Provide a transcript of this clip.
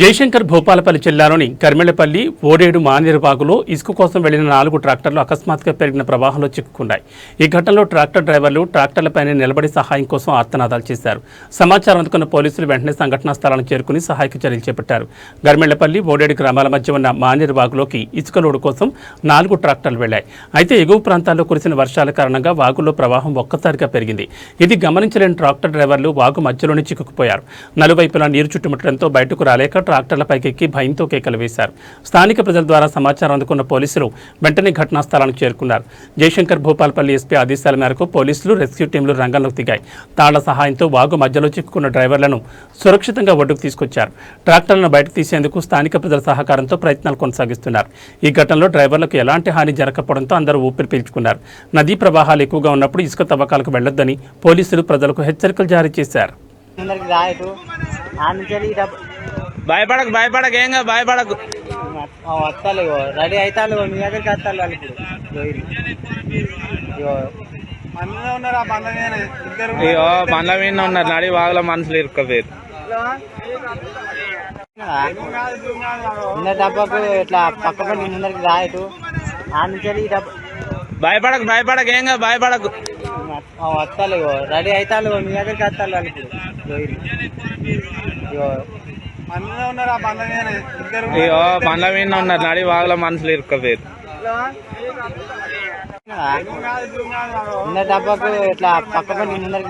జయశంకర్ భూపాలపల్లి జిల్లాలోని కర్మెళ్ళపల్లి ఓడేడు మానేరు వాగులో ఇసుక కోసం వెళ్ళిన నాలుగు ట్రాక్టర్లు అకస్మాత్తుగా పెరిగిన ప్రవాహంలో చిక్కుకున్నాయి. ఈ ఘటనలో ట్రాక్టర్ డ్రైవర్లు ట్రాక్టర్లపైన నిలబడి సహాయం కోసం ఆర్తనాదాలు చేశారు. సమాచారం అందుకున్న పోలీసులు వెంటనే సంఘటనా స్థలానికి చేరుకుని సహాయక చర్యలు చేపట్టారు. గర్మెళ్ళపల్లి ఓడేడు గ్రామాల మధ్య ఉన్న మానేరు వాగులోకి ఇసుక లోడు కోసం నాలుగు ట్రాక్టర్లు వెళ్ళాయి అయితే ఎగువ ప్రాంతాల్లో కురిసిన వర్షాల కారణంగా వాగులో ప్రవాహం ఒక్కసారిగా పెరిగింది. ఇది గమనించలేని ట్రాక్టర్ డ్రైవర్లు వాగు మధ్యలోనే చిక్కుకుపోయారు. నలువైపులా నీరు చుట్టుముట్టడంతో బయటకు రాలేక ట్రాక్టర్లపైకి ఎక్కి భయంతో కేకలు వేశారు. స్థానిక ప్రజల ద్వారా సమాచారం అందుకున్న పోలీసులు వెంటనే ఘటనా స్థలానికి చేరుకున్నారు. జయశంకర్ భూపాలపల్లి ఎస్పీ ఆదేశాల మేరకు పోలీసులు రెస్క్యూ టీంలు రంగంలోకి దిగాయి. తాళ్ళ సహాయంతో వాగు మధ్యలో చిక్కుకున్న డ్రైవర్లను సురక్షితంగా ఒడ్డుకు తీసుకొచ్చారు. ట్రాక్టర్లను బయటకు తీసేందుకు స్థానిక ప్రజల సహకారంతో ప్రయత్నాలు కొనసాగిస్తున్నారు. ఈ ఘటనలో డ్రైవర్లకు ఎలాంటి హాని జరగకపోవడంతో అందరూ ఊపిరి పీల్చుకున్నారు. నదీ ప్రవాహాలు ఎక్కువగా ఉన్నప్పుడు ఇసుక తవ్వకాలకు వెళ్ళొద్దని పోలీసులు ప్రజలకు హెచ్చరికలు జారీ చేశారు. భయపడకు భయపడకు ఏం కాదు భయపడకు. వస్తాలు రెడీ అవుతారు మీ దగ్గరికి వస్తారు వాళ్ళు అయ్యో బండ్ల మీద ఉన్నారు నడి వాగుల మనుషులు ఇరుక్కపోయారు డబ్బాకు ఇట్లా పక్క పడి ముందరికి రా ఇటు. ఆ నుంచి వెళ్ళి ఇటు భయపడకు భయపడకు ఏం కాదు భయపడకు. వస్తాలు రెడీ అవుతారు మీ దగ్గరికి వస్తారు వాళ్ళు ఇగో బండ్ల మీద అయ్యో బండ్ల మీద ఉన్నారు. నడి వాగుల మనుషులు ఇరుక్కపోయారు డబ్బాకు ఇట్లా పక్క